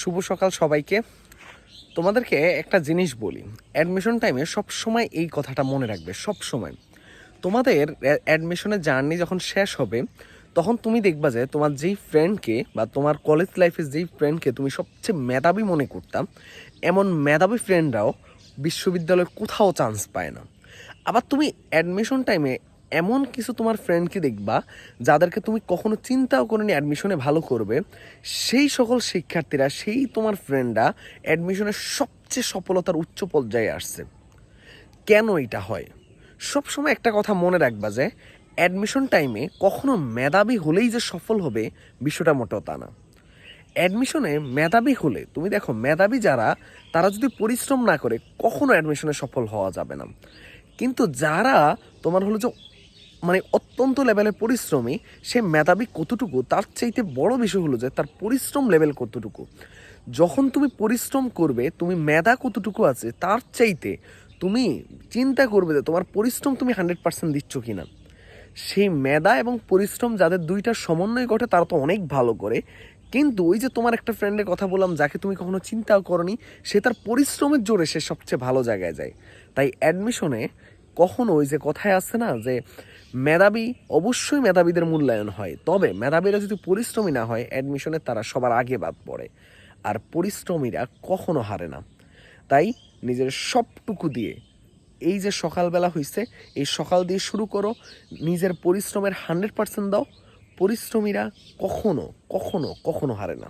শুভ সকাল সবাইকে। তোমাদেরকে একটা জিনিস বলি অ্যাডমিশন টাইমে সব সময় এই কথাটা মনে রাখবে সব সময় তোমাদের অ্যাডমিশনের জার্নি যখন শেষ হবে, তখন তুমি দেখবা যে তোমার যেই ফ্রেন্ডকে বা তোমার কলেজ লাইফের যেই ফ্রেন্ডকে তুমি সবচেয়ে মেধাবী মনে করতাম, এমন মেধাবী ফ্রেন্ডরাও বিশ্ববিদ্যালয়ের কোথাও চান্স পায় না। আবার তুমি অ্যাডমিশন টাইমে এমন কিছু তোমার ফ্রেন্ডকে দেখবা যাদেরকে তুমি কখনো চিন্তাও করেনি অ্যাডমিশনে ভালো করবে। সেই সকল শিক্ষার্থীরা, সেই তোমার ফ্রেন্ডরা অ্যাডমিশনের সবচেয়ে সফলতার উচ্চ পর্যায়ে আসছে। কেন এটা হয়? সবসময় একটা কথা মনে রাখবা যে অ্যাডমিশন টাইমে কখনো মেধাবী হলেই যে সফল হবে, বিষয়টা মোটেও তা না। অ্যাডমিশনে মেধাবী হলে, তুমি দেখো মেধাবী যারা, তারা যদি পরিশ্রম না করে, কখনো অ্যাডমিশনে সফল হওয়া যাবে না। কিন্তু যারা তোমার হলো যে মানে অত্যন্ত লেভেলের পরিশ্রমী, সে মেধাবী কতটুকু? তার চাইতে বড় বিষয় হলো যে, তার পরিশ্রম লেভেল কতটুকু? যখন তুমি পরিশ্রম করবে, তুমি মেধা কতটুকু আছে, তার চাইতে তুমি চিন্তা করবে যে, তোমার পরিশ্রম তুমি হান্ড্রেড পার্সেন্ট দিচ্ছ কি না সেই মেধা এবং পরিশ্রম যাদের দুইটার সমন্বয় ঘটে, তারা তো অনেক ভালো করে। কিন্তু ওই যে তোমার একটা ফ্রেন্ডের কথা বললাম, যাকে তুমি কখনো চিন্তাও করনি, সে তার পরিশ্রমের জোরে সে সবচেয়ে ভালো জায়গায় যায়। তাই অ্যাডমিশনে কখনো ওই যে কথায় আছে না যে মেধাবী অবশ্যই মেধাবীদের মূল্যায়ন হয়। তবে মেধাবীরা যদি পরিশ্রমী না হয় অ্যাডমিশনে তারা সবার আগে বাদ পড়ে। আর পরিশ্রমীরা কখনো হারে না। তাই নিজের সবটুকু দিয়ে এই যে সকালবেলা হয়েছে এই সকাল দিয়ে শুরু করো। নিজের পরিশ্রমের হান্ড্রেড পার্সেন্ট দাও। পরিশ্রমীরা কখনো কখনো কখনো হারে না।